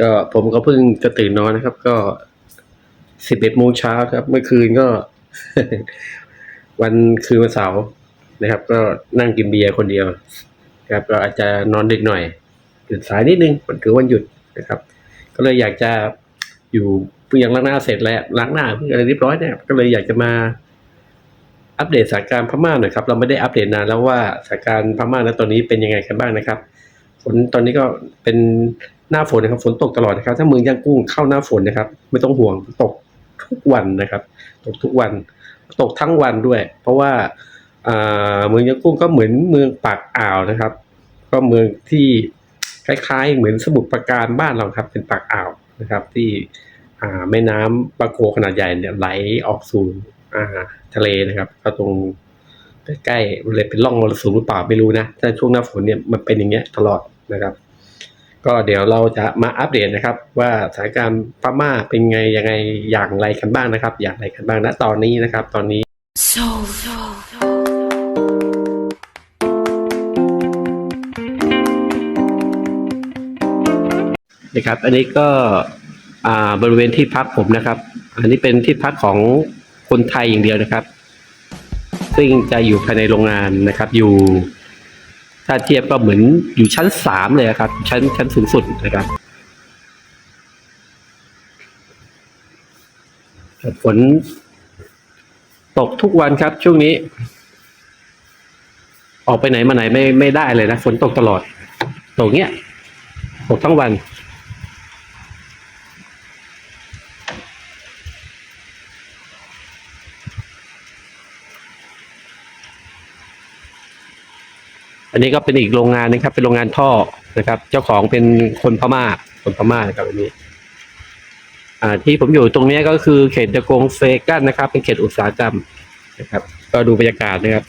ก็ผมก็เพิ่งจะตื่นนอนนะครับ ก็สิบเอ็ดโมงเช้าครับ เมื่อคืนก็ วันคืนวันเสาร์นะครับ ก็นั่งกินเบียร์คนเดียวครับ ก็อาจจะนอนดึกหน่อยตื่นสายนิดนึงมันคือวันหยุดนะครับ ก็เลยอยากจะอยู่เพิ่งยังล้างหน้าเสร็จแล้วล้างหน้าเพิ่งอะไรเรียบร้อยเนี่ยก็เลยอยากจะมาอัปเดตสถานการณ์พม่าหน่อยครับ เราไม่ได้อัปเดตนานแล้วว่าสถานการณ์พม่าณตอนนี้เป็นยังไงกันบ้างนะครับ ฝนตอนนี้ก็เป็น หน้าฝนนะครับ ฝนตกตลอดนะครับ ถ้าเมืองย่างกุ้งเข้าหน้าฝนนะครับ ไม่ต้องห่วงตกทุกวันนะครับ ตกทุกวัน ตกทั้งวันด้วย เพราะว่าเมืองย่างกุ้งก็เหมือนเมืองปากอ่าวนะครับ ก็เมืองที่คล้ายๆ เหมือนสมุทรปราการบ้านเราครับ เป็นปากอ่าวนะครับ ที่แม่น้ำบาโกขนาดใหญ่เนี่ยไหลออกสู่ทะเลนะครับก็ตรงใกล้ๆเลยเป็นร่องมรสุมหรือเปล่าไม่รู้นะถ้าช่วงหน้าฝนเนี่ยมันเป็นอย่างเงี้ยตลอดนะครับ ก็เดี๋ยวเราจะมาอัปเดตนะครับ ว่าสถานการณ์พม่าเป็นไงยังไงอย่างไรกันบ้างนะครับ อย่างไรกันบ้างณตอนนี้นะครับ ตอนนี้ So, so, so. นะครับ อันนี้ก็อ่าบริเวณที่พักผมนะครับ อันนี้เป็นที่พักของคนไทยอย่างเดียวนะครับ ซึ่งจะอยู่ภายในโรงงานนะครับ อยู่ ถ้าเทียบก็เหมือนอยู่ชั้นสามเลยครับ ชั้นชั้นสูงสุดนะครับฝนตกทุกวันครับช่วงนี้ ออกไปไหนมาไหนไม่ไม่ได้เลยนะฝนตกตลอด ตกเงี้ยตกทั้งวัน อันนี้ก็เป็นอีกโรงงานนะครับ เป็นโรงงานท่อนะครับ เจ้าของเป็นคนพม่า คนพม่านะครับอันนี้ อ่า ที่ผมอยู่ตรงนี้ก็คือเขตตะกงเซกันนะครับ เป็นเขตอุตสาหกรรมนะครับ ก็ดูบรรยากาศนะครับ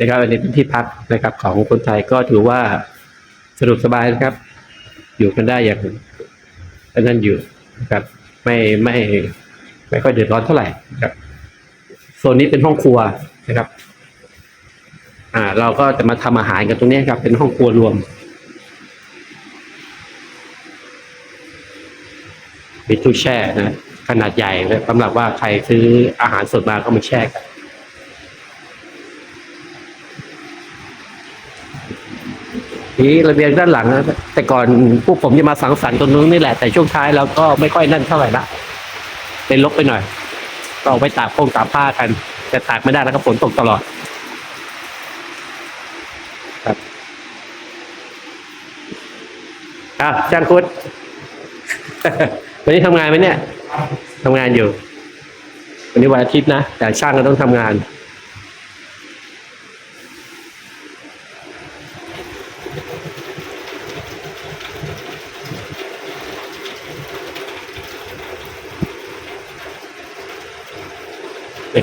นะครับอันนี้เป็นที่พักนะครับของคนไทยก็ถือว่าสะดวกสบายนะครับ อยู่กันได้อย่าง นนั้นอยู่นะครับ ไม่ไม่ไม่ค่อยเดือดร้อนเท่าไหร่นะครับโซนนี้เป็นห้องครัวนะครับ อ่า เราก็จะมาทำอาหารกันตรงนี้ครับ เป็นห้องครัวรวมมีตู้แช่นะขนาดใหญ่สำหรับว่าใครซื้ออาหารสดมาก็มาแช่กัน นี่ระเบียงด้านหลังนะแต่ก่อนพวกผมจะมาสังสรรค์ตรงนู้นนี่แหละแต่ช่วงท้ายเราก็ไม่ค่อยนั่นเท่าไหร่ละเป็นลบไปหน่อยก็เอาไปตากพงตากผ้ากัน แต่ตากไม่ได้แล้วครับฝนตกตลอด ครับอะจ้างคุดวันนี้ทำงานไหมเนี่ยทำงานอยู่ วันนี้วันอาทิตย์นะ แต่ช่างก็ต้องทำงาน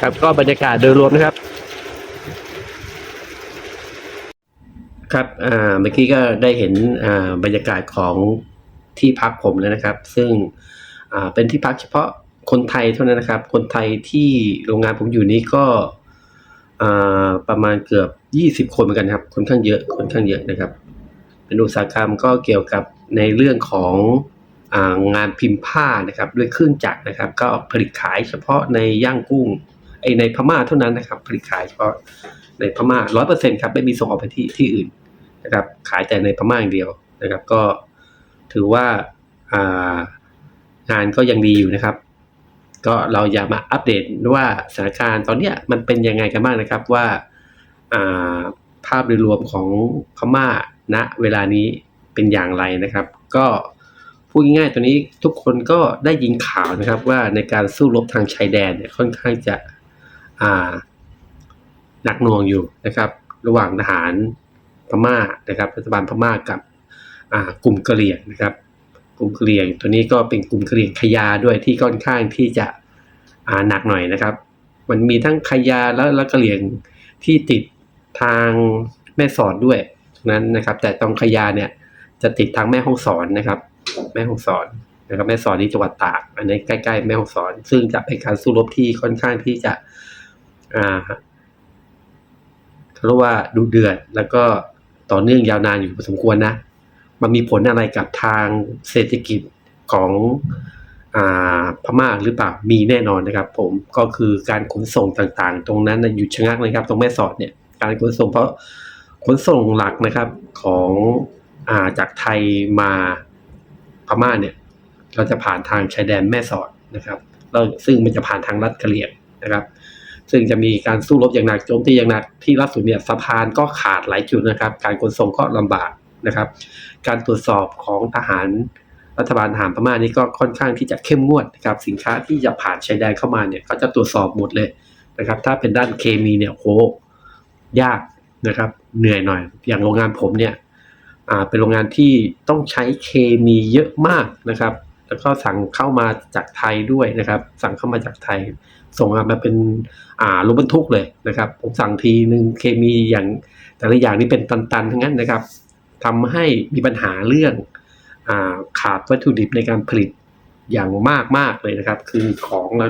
นะครับ ก็บรรยากาศโดยรวมนะครับ ครับอ่าเมื่อกี้ก็ได้เห็นอ่าบรรยากาศของที่พักผมแล้วนะครับ ซึ่งอ่าเป็นที่พักเฉพาะคนไทยเท่านั้นนะครับ คนไทยที่โรงงานผมอยู่นี้ก็อ่าประมาณเกือบยี่สิบคนเหมือนกันครับค่อนข้างเยอะค่อนข้างเยอะนะครับ เป็นอุตสาหกรรมก็เกี่ยวกับในเรื่องของอางานพิมพ์ผ้านะครับ ด้วยเครื่องจักรนะครับ ก็ผลิตขายเฉพาะในย่างกุ้ง ไอในพม่าเท่านั้นนะครับผลิตขายเฉพาะในพม่าร้อยเปอร์เซ็นครับไม่มีส่งออกไปที่ที่อื่นนะครับขายแต่ในพม่าอย่างเดียวนะครับ ก็ถือว่าอ่างานก็ยังดีอยู่นะครับ ก็เราอยากมาอัปเดตว่าสถานการณ์ตอนเนี้ยมันเป็นยังไงกันบ้างนะครับว่าอ่าภาพโดยรวมของพม่าณเวลานี้เป็นอย่างไรนะครับ ก็พูดง่ายๆตัวนี้ทุกคนก็ได้ยินข่าวนะครับว่าในการสู้รบทางชายแดนเนี่ยค่อนข้างจะ หนักหน่วงอยู่นะครับ ระหว่างทหารพม่านะครับรัฐบาลพม่ากับกลุ่มกะเหรี่ยงนะครับ กลุ่มกะเหรี่ยง ตัวนี้ก็เป็นกลุ่มกะเหรี่ยงขยาด้วยที่ค่อนข้างที่จะหนักหน่อยนะครับ มันมีทั้งขยาแล้วแล้วกะเหรี่ยงที่ติดทางแม่สอดด้วยนั้นนะครับ แต่ตรงขยาเนี่ยจะติดทางแม่ฮ่องสอนนะครับ แม่ฮ่องสอนนะครับแม่สอนที่จังหวัดตาก อันนี้ใกล้ๆแม่ฮ่องสอน ซึ่งจะเป็นการสู้รบที่ค่อนข้างที่จะ เขาเรียกว่าดูเดือดแล้วก็ต่อเนื่องยาวนานอยู่พอสมควรนะ มันมีผลอะไรกับทางเศรษฐกิจของอพม่าหรือเปล่า มีแน่นอนนะครับ ผม ก็คือการขนส่งต่างๆ ตรงนั้นหยุดชะงักนะครับ ตรงแม่สอดเนี่ย การขนส่งเพราะขนส่งหลักนะครับของอาจากไทยมาพม่าเนี่ย เราจะผ่านทางชายแดนแม่สอดนะครับแล้วซึ่งมันจะผ่านทางลัดกะเหรี่ยงนะครับ ซึ่งจะมีการสู้รบอย่างหนักโจมตีอย่างหนักที่ล่าสุดเนี่ยสะพานก็ขาดหลายจุดนะครับ การขนส่งก็ลำบากนะครับ การตรวจสอบของทหารรัฐบาลทหารพม่านี่ก็ค่อนข้างที่จะเข้มงวดนะครับ สินค้าที่จะผ่านชายแดนเข้ามาเนี่ยเขาจะตรวจสอบหมดเลยนะครับ ถ้าเป็นด้านเคมีเนี่ยโหยากนะครับ เหนื่อยหน่อย อย่างโรงงานผมเนี่ยเป็นโรงงานที่ต้องใช้เคมีเยอะมากนะครับ แล้วก็สั่งเข้ามาจากไทยด้วยนะครับ สั่งเข้ามาจากไทย ส่งมาเป็นอ่ารถบรรทุกเลยนะครับ ผมสั่งทีหนึ่งเคมีอย่างแต่ละอย่างนี่เป็นตันๆทั้งนั้นนะครับทำให้มีปัญหาเรื่องอาขาดวัตถุดิบในการผลิตอย่างมากมากเลยนะครับ คือของเรา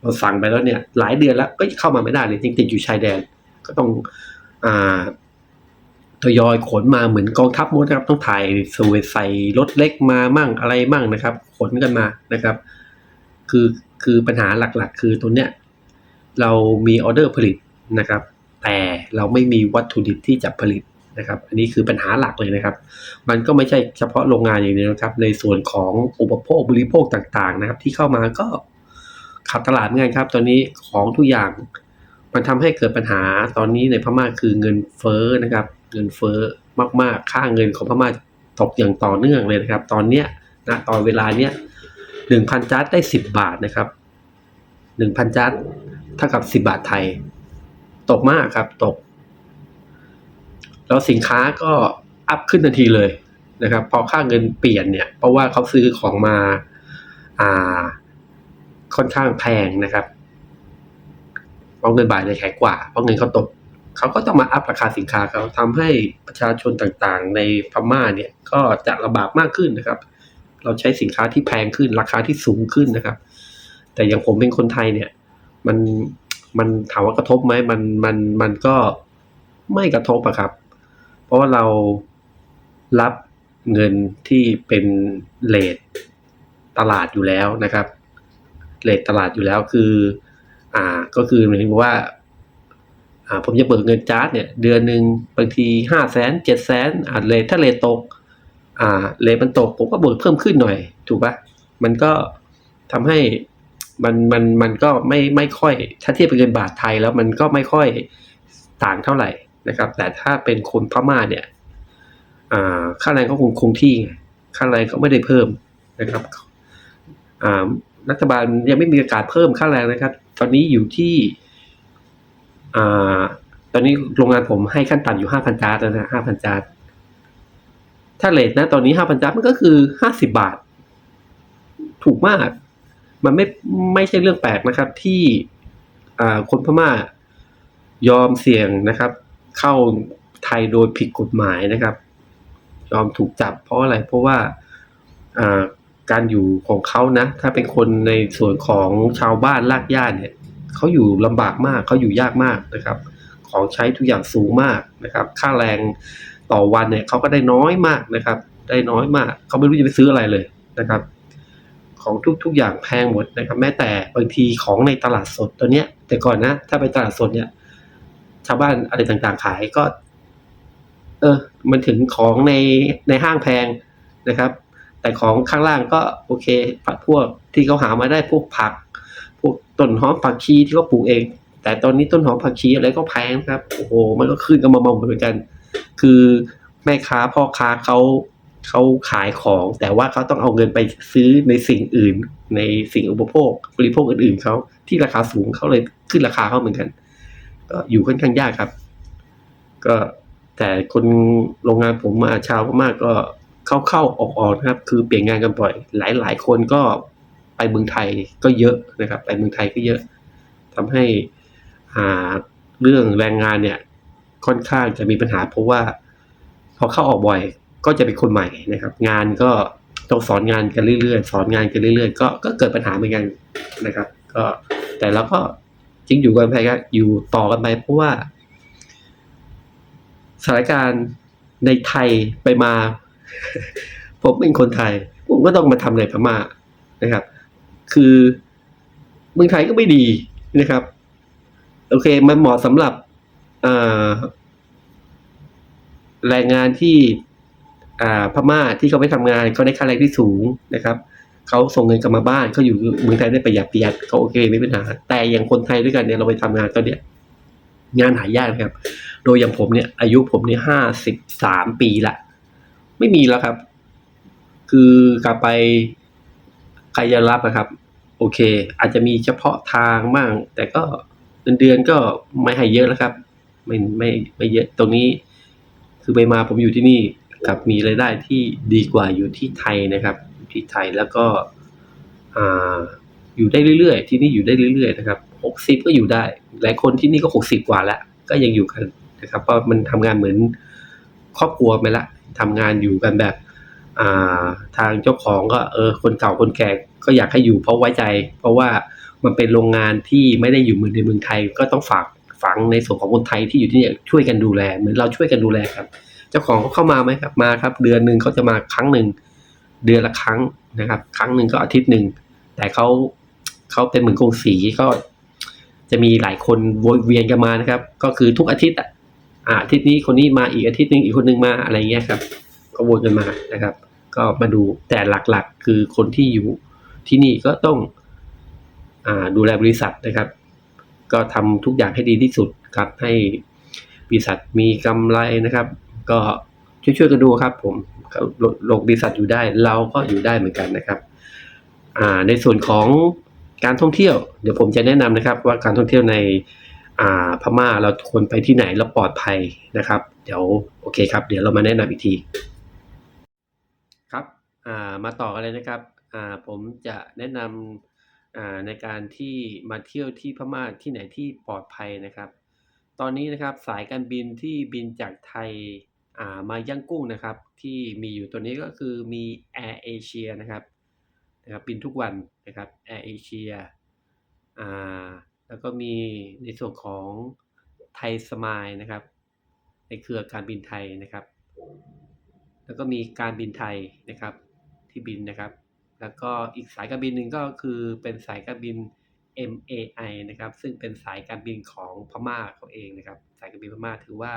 เราสั่งไปแล้วเนี่ย หลายเดือนแล้วก็เข้ามาไม่ได้เลยจริงๆอยู่ชายแดน ก็ต้องอ่าทยอยขนมาเหมือนกองทัพมดนะครับต้องถ่ายสวยใส่รถเล็กมามั่งอะไรมั่งนะครับ ขนกันมานะครับ คือ คือปัญหาหลักๆ คือตัวเนี้ยเรามีออเดอร์ผลิตนะครับ แต่เราไม่มีวัตถุดิบที่จะผลิตนะครับ อันนี้คือปัญหาหลักเลยนะครับ มันก็ไม่ใช่เฉพาะโรงงานอย่างเดียวนะครับ ในส่วนของอุปโภคบริโภคต่างๆนะครับ ที่เข้ามาก็ขาดตลาดเหมือนกันครับ ตอนนี้ของทุกอย่างมันทำให้เกิดปัญหาตอนนี้ในพม่าคือเงินเฟ้อนะครับ เงินเฟ้อมากๆ ค่าเงินของพม่าตกอย่างต่อเนื่องเลยนะครับ ตอนเนี้ยนะตอนเวลาเนี้ย หนึ่งพันจัดได้สิบบาทนะครับหนึ่งพันจัดเท่ากับสิบบาทไทย ตกมากครับตก แล้วสินค้าก็อัพขึ้นทันทีเลยนะครับ พอค่าเงินเปลี่ยนเนี่ย เพราะว่าเขาซื้อของมาอ่าค่อนข้างแพงนะครับเพราะเงินบาทจะแข็งกว่า เพราะเงินเขาตกเขาก็ต้องมาอัพราคาสินค้าเขาทำให้ประชาชนต่างๆ ในพม่าเนี่ยก็จะลำบากมากขึ้นนะครับ เราใช้สินค้าที่แพงขึ้น ราคาที่สูงขึ้นนะครับ แต่อย่างผมเป็นคนไทยเนี่ย มันมันถามว่ากระทบไหมมันมันมันก็ไม่กระทบอะครับ เพราะว่าเรารับเงินที่เป็นเลทตลาดอยู่แล้วนะครับเลทตลาดอยู่แล้วคือ อ่าก็คือหมายถึงว่าอ่าผมจะเบิกเงินจาร์ดเนี่ย เดือนหนึ่งบางทีห้าแสนเจ็ดแสนอ่าเลทถ้าเลทตก อ่าเลทมันตกผมก็บิกเพิ่มขึ้นหน่อย ถูกปะมันก็ทำให้มันมันมันก็ไม่ไม่ค่อยถ้าเทียบเป็นเงินบาทไทยแล้วมันก็ไม่ค่อยต่างเท่าไหร่นะครับ แต่ถ้าเป็นคนพม่าเนี่ยอ่าค่าแรงก็คงคงที่ไงค่าแรงก็ไม่ได้เพิ่มนะครับอ่ารัฐบาลยังไม่มีประกาศเพิ่มค่าแรงนะครับ ตอนนี้อยู่ที่อ่าตอนนี้โรงงานผมให้ขั้นต่ำอยู่ห้าพันจาร์ดแล้วนะห้าพันจาร์ด ถ้าเลทนะตอนนี้ห้าพันจาร์ดมันก็คือห้าสิบาท ถูกมาก มันไม่ไม่ใช่เรื่องแปลกนะครับ ที่อ่าคนพม่ายอมเสี่ยงนะครับ เข้าไทยโดยผิดกฎหมายนะครับ ยอมถูกจับเพราะอะไร เพราะว่าอ่าการอยู่ของเขานะ ถ้าเป็นคนในส่วนของชาวบ้านลากย่าเนี่ยเขาอยู่ลำบากมากเขาอยู่ยากมากนะครับ ของใช้ทุกอย่างสูงมากนะครับ ค่าแรง ต่อวันเนี่ยเขาก็ได้น้อยมากนะครับ ได้น้อยมาก เขาไม่รู้จะไปซื้ออะไรเลยนะครับ ของทุกทุกอย่างแพงหมดนะครับ แม้แต่บางทีของในตลาดสดตัวเนี้ย แต่ก่อนนะ ถ้าไปตลาดสดเนี่ย ชาวบ้านอะไรต่างๆขายก็ เออ มันถึงของในในห้างแพงนะครับ แต่ของข้างล่างก็โอเคพวกที่เขาหามาได้พวกผัก พวกต้นหอมผักชีที่เขาปลูกเองแต่ตอนนี้ต้นหอมผักชีอะไรก็แพงครับ โอ้โห มันก็ขึ้นกันมาหมดเหมือนกัน คือแม่ค้าพ่อค้าเขาเขาขายของ แต่ว่าเขาต้องเอาเงินไปซื้อในสิ่งอื่น ในสิ่งอุปโภคบริโภคอื่นๆเขาที่ราคาสูงเขาเลยขึ้นราคาเขาเหมือนกันก็อยู่ค่อนข้างยากครับ ก็แต่คนโรงงานผมมาชาวพม่าก็เข้าเข้าออกออกนะครับ คือเปลี่ยนงานกันบ่อย หลายหลายคนก็ไปเมืองไทยก็เยอะนะครับ ไปเมืองไทยก็เยอะทำให้อ่าเรื่องแรงงานเนี่ย ค่อนข้างจะมีปัญหา เพราะว่าพอเข้าออกบ่อยก็จะเป็นคนใหม่นะครับ งานก็ต้องสอนงานกันเรื่อยๆ สอนงานกันเรื่อยๆ ก็ก็เกิดปัญหาเหมือนกันนะครับ ก็แต่เราก็จึงอยู่กันไปครับอยู่ต่อกันไปเพราะว่าสถานการณ์ในไทยไปมา ผมเป็นคนไทย ผมก็ต้องมาทำในพม่านะครับ คือเมืองไทยก็ไม่ดีนะครับ โอเค มันเหมาะสำหรับ แรงงานที่พม่าที่เขาไปทำงานเขาได้ค่าแรงที่สูงนะครับเขาส่งเงินกลับมาบ้านเขาอยู่เมืองไทยได้ประหยัดประหยัดเขาโอเคไม่เป็นปัญหาแต่อย่างคนไทยด้วยกันเนี่ยเราไปทำงานก็เนี่ยงานหายากนะครับ โดยอย่างผมเนี่ย อายุผมเนี่ยห้าสิบสามปีละไม่มีแล้วครับ คือกลับไปใครจะรับนะครับ โอเค อาจจะมีเฉพาะทางบ้างแต่ก็เงินเดือนก็ไม่ให้เยอะแล้วครับ ไม่ไม่ไม่เยอะตรงนี้ คือไปมาผมอยู่ที่นี่กับมีรายได้ที่ดีกว่าอยู่ที่ไทยนะครับที่ไทยแล้วก็อ่าอยู่ได้เรื่อยๆ ที่นี่อยู่ได้เรื่อยๆนะครับหกสิบก็อยู่ได้ หลายคนที่นี่ก็หกสิบกว่าแล้ว ก็ยังอยู่กันนะครับเพราะมันทำงานเหมือนครอบครัวไปละทำงานอยู่กันแบบอ่าทางเจ้าของก็เออคนเก่าคนแก่ก็อยากให้อยู่เพราะไว้ใจ เพราะว่ามันเป็นโรงงานที่ไม่ได้อยู่เหมือนในเมืองไทยก็ต้องฝาก ฝังในส่วนของคนไทยที่อยู่ที่นี่ช่วยกันดูแลเหมือนเราช่วยกันดูแลครับ เจ้าของเขาเข้ามาไหมครับมาครับ เดือนหนึ่งเขาจะมาครั้งหนึ่งเดือนละครั้งนะครับ ครั้งหนึ่งก็อาทิตย์หนึ่งแต่เขาเขาเป็นเหมือนกงสีก็ จะมีหลายคนวนเวียนกันมานะครับ ก็คือทุกอาทิตย์อะอาอาทิตย์นี้คนนี้มาอีกอาทิตย์หนึ่งอีกคนหนึ่งมาอะไรเงี้ยครับ ก็วนกันมานะครับ ก็มาดูแต่หลักๆ คือคนที่อยู่ที่นี่ก็ต้องอ่าดูแลบริษัทนะครับ ก็ทำทุกอย่างให้ดีที่สุดครับให้บริษัทมีกำไรนะครับ ก็ช่วยๆกันดูครับผมโลกบริษัทอยู่ได้เราก็อยู่ได้เหมือนกันนะครับอ่าในส่วนของการท่องเที่ยว เดี๋ยวผมจะแนะนำนะครับ ว่าการท่องเที่ยวในอ่าพม่าเราควรไปที่ไหนแล้วปลอดภัยนะครับ เดี๋ยวโอเคครับ เดี๋ยวเรามาแนะนำอีกทีครับอ่ามาต่อกันเลยนะครับอ่าผมจะแนะนำอ่า ในการที่มาเที่ยวที่พม่าที่ไหนที่ปลอดภัยนะครับ ตอนนี้นะครับสายการบินที่บินจากไทยอ่ามาย่างกุ้งนะครับ ที่มีอยู่ตัวนี้ก็คือมี Air Asia นะครับนะครับบินทุกวันนะครับ Air Asia อ่าแล้วก็มีในส่วนของไทยสมายนะครับ ในเครือการบินไทยนะครับ แล้วก็มีการบินไทยนะครับที่บินนะครับ แล้วก็อีกสายการบินหนึ่งก็คือเป็นสายการบิน MAI นะครับ ซึ่งเป็นสายการบินของพม่าเขาเองนะครับ สายการบินพม่าถือว่า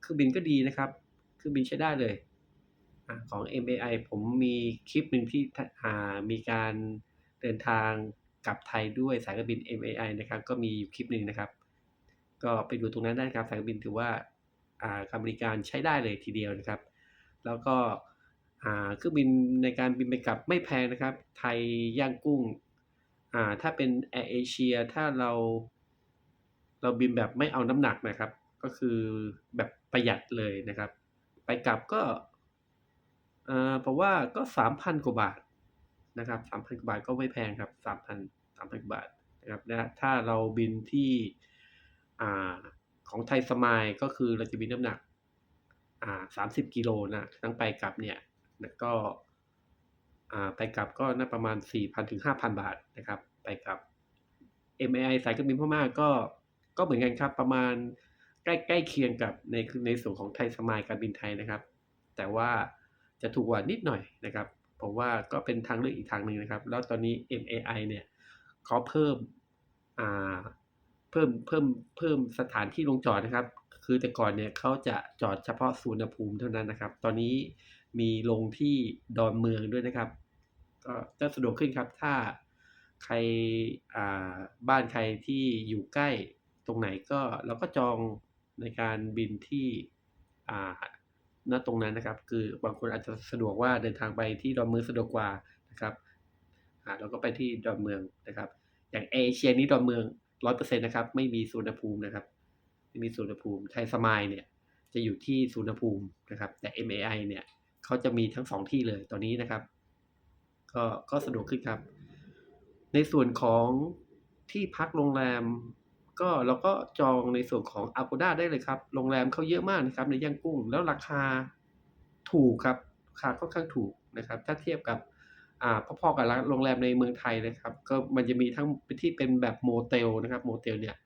เครื่องบินก็ดีนะครับเครื่องบินใช้ได้เลยของ MAI ผมมีคลิปหนึ่งที่อ่ามีการเดินทางกลับไทยด้วยสายการบิน MAI นะครับ ก็มีอยู่คลิปหนึ่งนะครับ ก็ไปดูตรงนั้นได้ครับสายการบินถือว่าการบริการใช้ได้เลยทีเดียวนะครับ แล้วก็ เครื่องบินในการบินไปกลับไม่แพงนะครับ ไทยย่างกุ้งอ่าถ้าเป็น Air Asia ถ้าเราเราบินแบบไม่เอาน้ำหนักนะครับ ก็คือแบบประหยัดเลยนะครับ ไปกลับก็อ่าผมว่าก็สามพันกว่าบาทนะครับสามพันกว่าบาทก็ไม่แพงครับสามพันสามพันกว่าบาทนะครับนะถ้าเราบินที่อ่าของไทยสมายก็คือเราจะบินน้ำหนักอ่าสามสิบกิโลนะทั้งไปกลับเนี่ย นะก็ไปกลับก็น่าประมาณสี่พันถึงห้าพันบาทนะครับ ไปกลับ MAI สายการบินพม่าก็ก็เหมือนกันครับประมาณใกล้ใกล้เคียงกับในในส่วนของไทยสมายการบินไทยนะครับ แต่ว่าจะถูกกว่านิดหน่อยนะครับผมว่าก็เป็นทางเลือกอีกทางหนึ่งนะครับ แล้วตอนนี้ MAI เนี่ยเขาเพิ่มอ่าเพิ่มเพิ่มเพิ่มสถานที่ลงจอดนะครับ คือแต่ก่อนเนี่ยเขาจะจอดเฉพาะสุวรรณภูมิเท่านั้นนะครับ ตอนนี้ มีลงที่ดอนเมืองด้วยนะครับ ก็จะสะดวกขึ้นครับ ถ้าใครอ่าบ้านใครที่อยู่ใกล้ตรงไหนก็เราก็จองในการบินที่อ่าณตรงนั้นนะครับ คือบางคนอาจจะสะดวกว่าเดินทางไปที่ดอนเมืองสะดวกกว่านะครับอ่าเราก็ไปที่ดอนเมืองนะครับ อย่างเอเชียนี้ดอนเมืองร้อยเปอร์เซ็นต์นะครับ ไม่มีสุวรรณภูมินะครับไม่มีสุวรรณภูมิไทยสมายเนี่ยจะอยู่ที่สุวรรณภูมินะครับ แต่ MAI เนี่ย เขาจะมีทั้งสองที่เลยตอนนี้นะครับ ก็ก็สะดวกขึ้นครับ ในส่วนของที่พักโรงแรม ก็เราก็จองในส่วนของ Agoda ได้เลยครับ โรงแรมเขาเยอะมากนะครับ ในย่างกุ้ง แล้วราคาถูกครับราคาค่อนข้างถูกนะครับ ถ้าเทียบกับอ่าพอๆกับโรงแรมในเมืองไทยนะครับ ก็มันจะมีทั้งที่เป็นแบบโมเตลนะครับโมเตลเนี่ย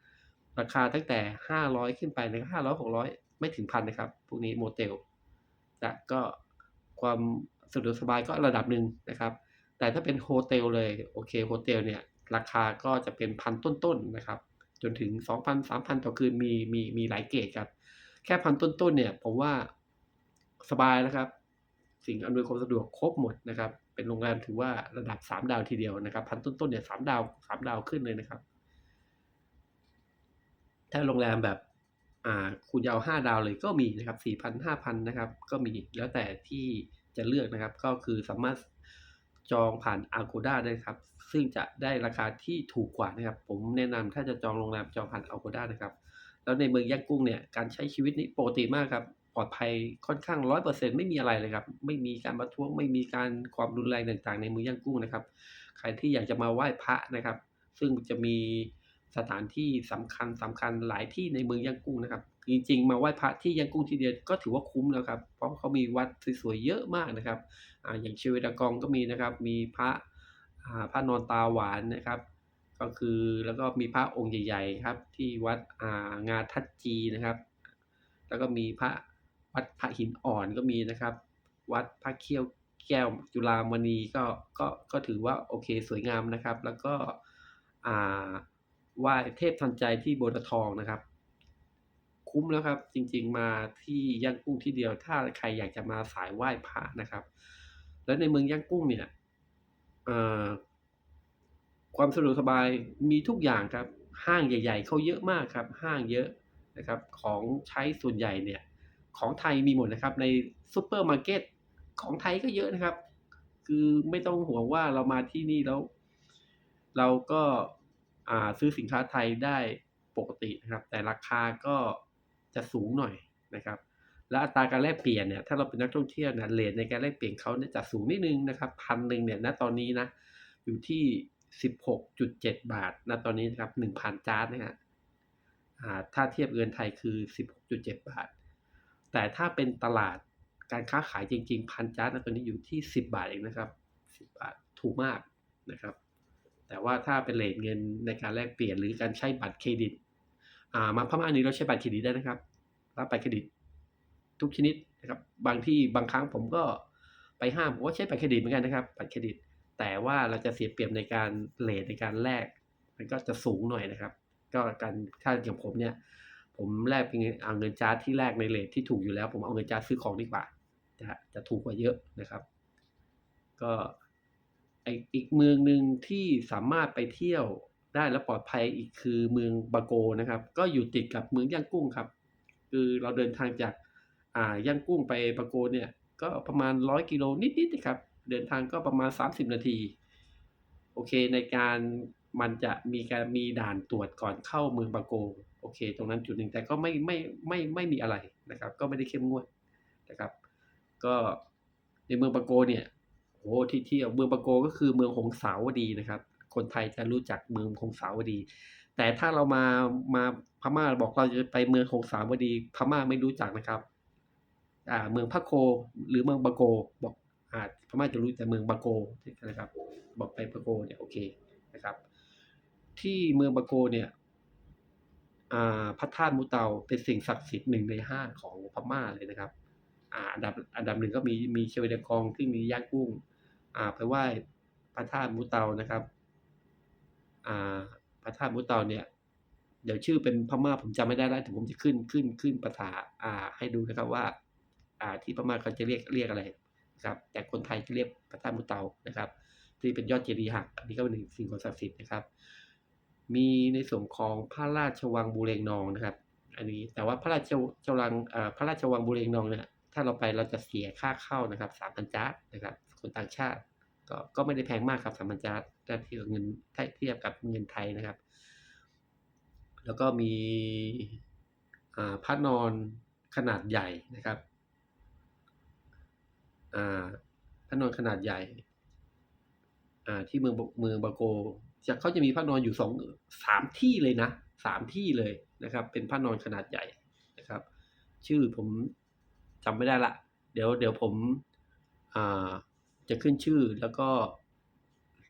ราคาตั้งแต่ 500 ขึ้นไปนะครับ500 600ไม่ถึงพันนะครับ พวกนี้โมเตลแต่ก็ ความสะดวกสบายก็ระดับหนึ่งนะครับ แต่ถ้าเป็นโฮเทลเลยโอเคโฮเทลเนี่ยราคาก็จะเป็นพันต้นๆนะครับ จนถึง 2,000 3,000 ต่อคืนมีมีมีหลายเกรดครับ แค่พันต้นๆเนี่ยผมว่าสบายนะครับ สิ่งอำนวยความสะดวกครบหมดนะครับ เป็นโรงแรมถือว่าระดับ 3 ดาวทีเดียวนะครับ พันต้นๆเนี่ย3ดาว 3 ดาวขึ้นเลยนะครับ ถ้าโรงแรมแบบ คุณจะเอา5ดาวเลยก็มีนะครับ4,000 5,000นะครับ ก็มีแล้วแต่ที่จะเลือกนะครับ ก็คือสามารถจองผ่าน Agoda ได้ครับ ซึ่งจะได้ราคาที่ถูกกว่านะครับ ผมแนะนำถ้าจะจองโรงแรมจองผ่าน Agoda นะครับ แล้วในเมืองย่างกุ้งเนี่ยการใช้ชีวิตนี่ปกติมากครับ ปลอดภัยค่อนข้าง100%ไม่มีอะไรเลยครับ ไม่มีการประท้วงไม่มีการความรุนแรงต่างๆ ในเมืองย่างกุ้งนะครับ ใครที่อยากจะมาไหว้พระนะครับ ซึ่งจะมี สถานที่สำคัญสำคัญหลายที่ในเมืองย่างกุ้งนะครับ จริงๆ มาไหว้พระที่ย่างกุ้งทีเดียวก็ถือว่าคุ้มแล้วครับ เพราะเขามีวัดสวยๆเยอะมากนะครับออย่างเชเวดากองก็มีนะครับ มีพระพระนอนตาหวานนะครับ ก็คือแล้วก็มีพระองค์ใหญ่ ๆ ครับ ที่วัดางาทัดจีนะครับ แล้วก็มีพระวัดพระหินอ่อนก็มีนะครับ วัดพระเขี้ยวแก้วจุฬามณีก็ก็ก็ถือว่าโอเคสวยงามนะครับ แล้วก็อ่า ไหว้เทพทันใจที่โบสถ์ทองนะครับ คุ้มแล้วครับ จริงๆมาที่ย่างกุ้งที่เดียว ถ้าใครอยากจะมาสายไหว้พระนะครับ แล้วในเมืองย่างกุ้งเนี่ยความสะดวกสบายมีทุกอย่างครับ ห้างใหญ่ ๆเขาเยอะมากครับ ห้างเยอะนะครับ ของใช้ส่วนใหญ่เนี่ย ของไทยมีหมดนะครับ ในซูเปอร์มาร์เก็ตของไทยก็เยอะนะครับ คือไม่ต้องห่วงว่าเรามาที่นี่แล้ว เราก็ ซื้อสินค้าไทยได้ปกตินะครับ แต่ราคาก็จะสูงหน่อยนะครับ และอัตราการแลกเปลี่ยนเนี่ยถ้าเราเป็นนักท่องเที่ยวเนี่ยเรตในการแลกเปลี่ยนเขาเนี่ยจะสูงนิดนึงนะครับพันหนึ่งเนี่ยณตอนนี้นะอยู่ที่16.7 บาทณตอนนี้นะครับ1,000จาร์ดนะครับอ่าถ้าเทียบเงินไทยคือ 16.7 บาท แต่ถ้าเป็นตลาดการค้าขายจริงๆ1,000จาร์ดณตอนนี้อยู่ที่ 10 บาทเองนะครับ 10 บาทถูกมากนะครับ แต่ว่าถ้าเป็นเรตเงินในการแลกเปลี่ยนหรือการใช้บัตรเครดิตอ่ามาพม่านี้เราใช้บัตรเครดิตได้นะครับ รับบัตรเครดิตทุกชนิดนะครับ บางที่บางครั้งผมก็ไปห้างผมก็ใช้บัตรเครดิตเหมือนกันนะครับบัตรเครดิต แต่ว่าเราจะเสียเปรียบในการเรตในการแลกมันก็จะสูงหน่อยนะครับ ก็การถ้าอย่างผมเนี่ยผมแลกเป็นเอาเงินจ้าที่แลกในเรตที่ถูกอยู่แล้ว ผมเอาเงินจ้าซื้อของดีกว่าจะจะถูกกว่าเยอะนะครับ ก็ อีกเมืองหนึ่งที่สามารถไปเที่ยวได้และปลอดภัยอีกคือเมืองบาโกนะครับ ก็อยู่ติดกับเมืองย่างกุ้งครับ คือเราเดินทางจากอ่าย่างกุ้งไปบาโกเนี่ยก็ประมาณ100กิโลนิดๆนะครับ เดินทางก็ประมาณ 30 นาที โอเคในการมันจะมีการมีด่านตรวจก่อนเข้าเมืองบาโก โอเค ตรงนั้นจุดหนึ่งแต่ก็ไม่ไม่ไม่ไม่มีอะไรนะครับ ก็ไม่ได้เข้มงวดนะครับ ก็ในเมืองบาโกเนี่ย โอ้โฮที่เที่ยวเมืองบาโกก็คือเมืองหงสาวดีนะครับ คนไทยจะรู้จักเมืองหงสาวดี แต่ถ้าเรามามาพม่าบอกเราจะไปเมืองหงสาวดี พม่าไม่รู้จักนะครับอ่าเมืองพะโคหรือเมืองบาโกบอกอ่าพม่าจะรู้แต่เมืองบาโกนะครับ บอกไปบาโกเนี่ยโอเคนะครับ ที่เมืองบาโกเนี่ยอ่าพระธาตุมุเตาเป็นสิ่งศักดิ์สิทธิ์1ใน5ของพม่าเลยนะครับอ่าอันดับอันดับ1ก็มีมีเชเวดกองที่มีย่างกุ้ง ไปไหว้พระธาตุมุเตานะครับอ่าพระธาตุมุเตาเนี่ยเดี๋ยวชื่อเป็นพม่าผมจำไม่ได้แล้วเดี๋ยวผมจะขึ้นขึ้นขึ้นภาษาอ่าให้ดูนะครับว่าอ่าที่พม่าเขาจะเรียกเรียกอะไรนะครับแต่คนไทยจะเรียกพระธาตุมุเตานะครับ ที่เป็นยอดเจดีย์หักอันนี้ก็เป็นหนึ่งสิ่งของศักดิ์สิทธิ์นะครับ มีในส่วนของพระราชวังบูเรงนองนะครับ อันนี้แต่ว่าพระราชจวังอ่าพระราชวังบูเรงนองเนี่ยถ้าเราไปเราจะเสียค่าเข้านะครับ3,000จาร์ดนะครับ คนต่างชาติ ก็ก็ไม่ได้แพงมากครับ3,000จาร์ถ้าเทียบเงินเทียบกับเงินไทยนะครับ แล้วก็มีอ่าพระนอนขนาดใหญ่นะครับอ่าพระนอนขนาดใหญ่ที่เมืองเมืองบาโกจะเขาจะมีพระนอนอยู่2 3ที่เลยนะ3ที่เลยนะครับ เป็นพระนอนขนาดใหญ่นะครับ ชื่อผมจำไม่ได้ล้วเดี๋ยวเดี๋ยวผมอ่า จะขึ้นชื่อแล้วก็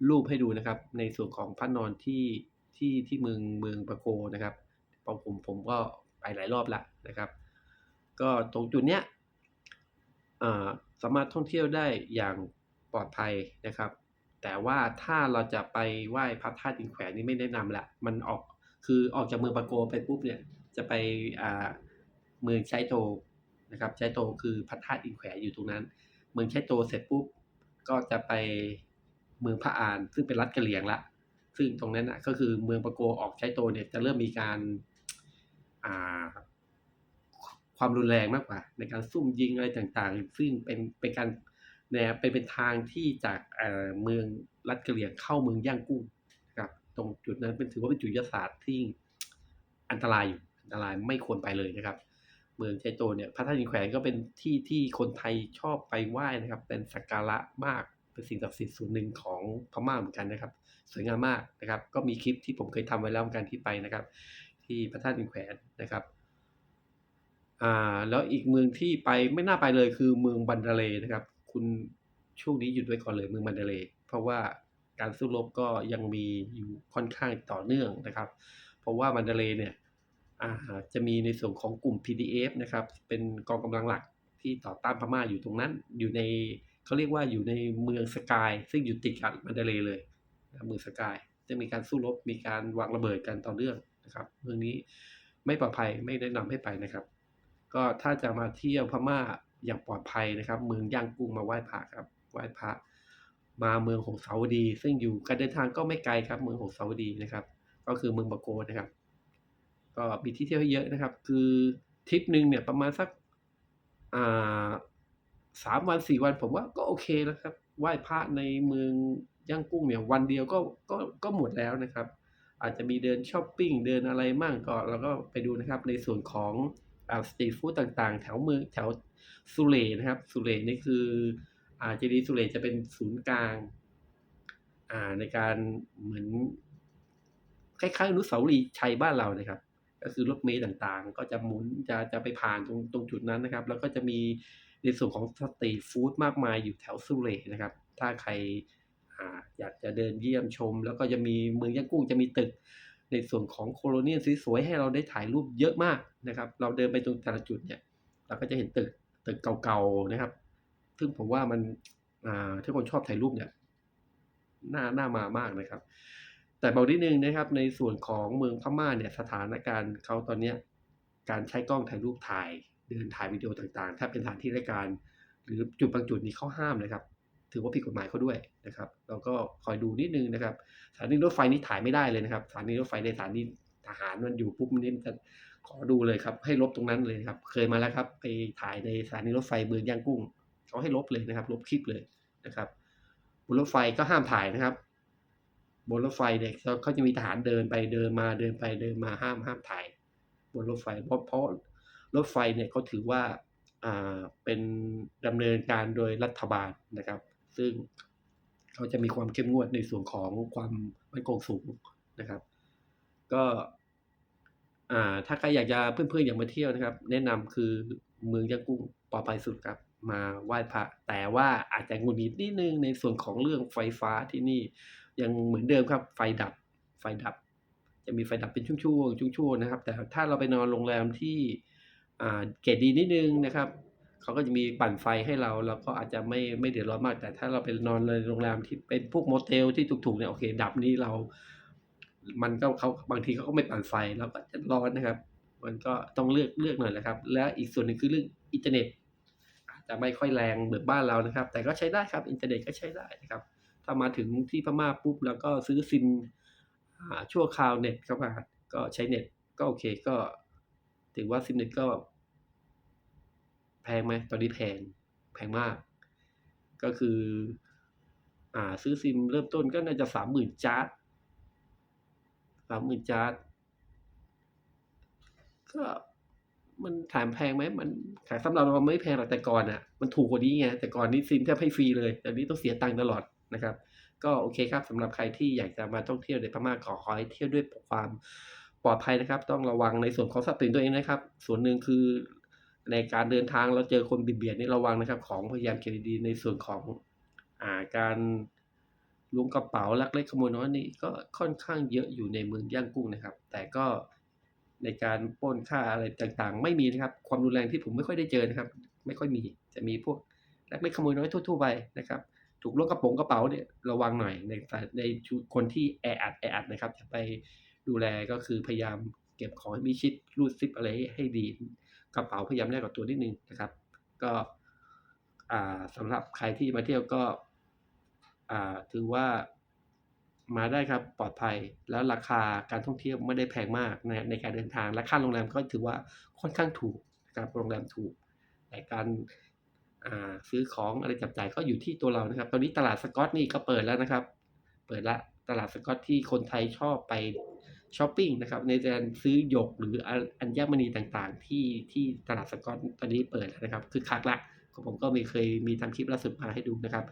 รูปให้ดูนะครับ ในส่วนของพระนอนที่ที่ที่เมืองเมืองปะโกนะครับพราะผมผมก็ไปหลายรอบละนะครับ ก็ตรงจุดเนี้ยอ่าสามารถท่องเที่ยวได้อย่างปลอดภัยนะครับ แต่ว่าถ้าเราจะไปไหว้พระธาตุอินแขวนนี่ไม่แนะนำละมันออกคือออกจากเมืองปะโกไปปุ๊บเนี่ยจะไปอ่าเมืองไชโตนะครับไชโตคือพระธาตุอินแขวนอยู่ตรงนั้น เมืองไชโตเสร็จปุ๊บ ก็จะไปเมืองพระอาน ซึ่งเป็นรัฐกะเหรี่ยงละ ซึ่งตรงนั้นนะก็คือเมืองปะโกออกไชโตเนี่ยจะเริ่มมีการอ่าความรุนแรงมากกว่า ในการซุ่มยิงอะไรต่างๆ ซึ่งเป็นเป็นการแนวเป็นเป็นทางที่จากเอ่อเมืองรัฐกะเหรี่ยงเข้าเมืองย่างกุ้งนะครับ ตรงจุดนั้นเป็นถือว่าเป็นจุดยุทธศาสตร์ที่อันตรายอยู่อันตรายไม่ควรไปเลยนะครับ เมืองไชโตเนี่ยพระธาตุอินแขวนก็เป็นที่ที่คนไทยชอบไปไหว้นะครับ เป็นสักการะมากเป็นสิ่งศักดิ์สิทธิ์ส่วนหนึ่งของพม่าเหมือนกันนะครับ สวยงามมากนะครับ ก็มีคลิปที่ผมเคยทำไว้แล้วเหมือนกันที่ไปนะครับ ที่พระธาตุอินแขวนนะครับอ่าแล้วอีกเมืองที่ไปไม่น่าไปเลยคือเมืองบันดาเลนะครับ คุณช่วงนี้หยุดไว้ก่อนเลยเมืองบันดาเลเพราะว่าการสู้รบก็ยังมีอยู่ค่อนข้างต่อเนื่องนะครับ เพราะว่าบันดาเลเนี่ย จะมีในส่วนของกลุ่ม PDF นะครับ เป็นกองกำลังหลักที่ต่อต้านพม่าอยู่ตรงนั้น อยู่ในเขาเรียกว่าอยู่ในเมืองสกาย ซึ่งอยู่ติดกับมันเดเลย์เลยเมืองสกายจะมีการสู้รบมีการวางระเบิดกันต่อเนื่องนะครับเมืองนี้ไม่ปลอดภัยไม่แนะนำให้ไปนะครับ ก็ถ้าจะมาเที่ยวพม่าอย่างปลอดภัยนะครับ เมืองย่างกุ้งมาไหว้พระครับไหว้พระมาเมืองหงสาวดี ซึ่งอยู่การเดินทางก็ไม่ไกลครับเมืองหงสาวดีนะครับ ก็คือเมืองบาโกนะครับ ก็มีที่เที่ยวให้เยอะนะครับ คือทริปหนึ่งเนี่ยประมาณสักอ่าสามวันสี่วันผมว่าก็โอเคแล้วครับไหว้พระในเมืองย่างกุ้งเนี่ยวันเดียวก็ก็ก็หมดแล้วนะครับ อาจจะมีเดินช้อปปิ้งเดินอะไรมั่งก็เราก็ไปดูนะครับในส่วนของอ่าสตรีทฟู้ดต่างๆ แถวเมืองแถวสุเหร่นะครับ สุเหร่นี่คืออาเจดีสุเหร่จะเป็นศูนย์กลางอ่าในการเหมือนคล้ายๆอนุสาวรีย์ชัยบ้านเรานะครับ ก็คือรถเมล์ต่างๆ ก็จะหมุนจะจะไปผ่านตรงตรงจุดนั้นนะครับ แล้วก็จะมีในส่วนของสตรีทฟู้ดมากมายอยู่แถวสุเรนะครับ ถ้าใครออยากจะเดินเยี่ยมชม แล้วก็จะมีเมืองย่างกุ้งจะมีตึก ในส่วนของโคโลเนียลสวยๆให้เราได้ถ่ายรูปเยอะมากนะครับ เราเดินไปตรงแต่ละจุดเนี่ยเราก็จะเห็นตึกตึกเก่าๆนะครับ ซึ่งผมว่ามันอ่าถ้าคนชอบถ่ายรูปเนี่ยน่าน่ามามากนะครับ แต่บอกนิดนึงนะครับในส่วนของเมืองพม่าเนี่ยสถานการณ์เขาตอนเนี้การใช้กล้องถ่ายรูปถ่ายเดินถ่ายวิดีโอต่างๆ ถ้าเป็นสถานที่ราชการ หรือจุดบางจุดนี้เขาห้ามนะครับ ถือว่าผิดกฎหมายเขาด้วยนะครับเราก็คอยดูนิดนึงนะครับสถานีรถไฟนี่ถ่ายไม่ได้เลยนะครับสถานีรถไฟในสถานีทหารมันอยู่ปุ๊บมันจะขอดูเลยครับให้ลบตรงนั้นเลยครับ เคยมาแล้วครับไปถ่ายในสถานีรถไฟเมืองย่างกุ้งเขาให้ลบเลยนะครับ ลบคลิปเลยนะครับบนรถไฟก็ห้ามถ่ายนะครับ บนรถไฟเนี่ยเขาจะมีทหารเดินไปเดินมาเดินไปเดินมาห้ามห้ามถ่าย บนรถไฟ เพราะเพราะรถไฟเนี่ยเขาถือว่าอ่าเป็นดำเนินการโดยรัฐบาลนะครับ ซึ่งเขาจะมีความเข้มงวดในส่วนของความมั่นคงสูงนะครับ ก็อ่าถ้าใครอยากจะเพื่อนๆอยากมาเที่ยวนะครับ แนะนำคือเมืองย่างกุ้งปลอดภัยสุดครับ มาไหว้พระแต่ว่าอาจจะงุดหงิดนิดนึงในส่วนของเรื่องไฟฟ้าที่นี่ ยังเหมือนเดิมครับ ไฟดับ ไฟดับ จะมีไฟดับเป็นช่วงๆช่วงๆนะครับ แต่ถ้าเราไปนอนโรงแรมที่เกรดดีนิดนึงนะครับเขาก็จะมีปั่นไฟให้เราเราก็อาจจะไม่ไม่เดือดร้อนมาก แต่ถ้าเราไปนอนในโรงแรมที่เป็นพวกโมเทลที่ถูกๆเนี่ยโอเค ดับนี้เรา มันก็เขาบางทีเขาก็ไม่ปั่นไฟเราก็จะร้อนนะครับ มันก็ต้องเลือกเลือกหน่อยแหละครับ และอีกส่วนหนึ่งคือเรื่องอินเทอร์เน็ตอาจจะไม่ค่อยแรงเหมือนบ้านเรานะครับ แต่ก็ใช้ได้ครับอินเทอร์เน็ตก็ใช้ได้นะครับ ถ้ามาถึงที่พม่าปุ๊บแล้วก็ซื้อซิมชั่วคราวเน็ตเข้ามาก็ใช้เน็ตก็โอเคก็ถือว่าซิมเน็ตก็แพงไหมตอนนี้แพงแพงมาก ก็คืออ่าซื้อซิมเริ่มต้นก็น่าจะสามหมื่นจาร์ดสามหมื่นจาร์ดก็มันถามแพงไหมมันขายสำหรับเราไม่แพงหรอกแต่ก่อนอะ มันถูกกว่านี้ไงแต่ก่อนนี้ซิมแทบให้ฟรีเลยแต่นี้ต้องเสียตังค์ตลอด นะครับ ก็โอเคครับสำหรับใครที่อยากจะมาท่องเที่ยวในพม่าขอขอให้เที่ยวด้วยความปลอดภัยนะครับ ต้องระวังในส่วนของทรัพย์สินตัวเองนะครับ ส่วนหนึ่งคือในการเดินทางเราเจอคนเบียดเบียดนี่ระวังนะครับ ของพยายามเก็บดีในส่วนของอาการล้วงกระเป๋าลักเล็กขโมยน้อยนี่ก็ค่อนข้างเยอะอยู่ในเมืองย่างกุ้งนะครับ แต่ก็ในการปล้นฆ่าอะไรต่างๆ ไม่มีนะครับ ความรุนแรงที่ผมไม่ค่อยได้เจอนะครับ ไม่ค่อยมีจะมีพวกลักเล็กขโมยน้อยทั่วๆไปนะครับ ถูกล้วงกระโปรงกระเป๋าเนี่ยระวังหน่อยในในชุดคนที่แออัดแออัดนะครับจะไปดูแลก็คือพยายามเก็บของมิดชิดรูดซิปอะไรให้ดี กระเป๋าพยายามแนบกับตัวนิดนึงนะครับ ก็อ่าสำหรับใครที่มาเที่ยวก็อ่าถือว่ามาได้ครับปลอดภัยแล้วราคาการท่องเที่ยวไม่ได้แพงมากในในการเดินทางและค่าโรงแรมก็ถือว่าค่อนข้างถูกนะครับโรงแรมถูกแต่การ ซื้อของอะไรจับจ่ายก็อยู่ที่ตัวเรานะครับ ตอนนี้ตลาดสกอตนี่ก็เปิดแล้วนะครับ เปิดละตลาดสกอตที่คนไทยชอบไปช้อปปิ้งนะครับ ในการซื้อหยกหรืออัญมณีต่างๆ ที่ที่ตลาดสกอตตอนนี้เปิดแล้วนะครับ คือคักละผมก็มีเคยมีทำคลิปล่าสุดมาให้ดูนะครับ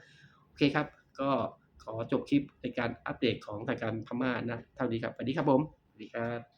โอเคครับ ก็ขอจบคลิปในการอัปเดตของทางการพม่านะ เท่านี้ครับสวัสดีครับผมสวัสดีครับ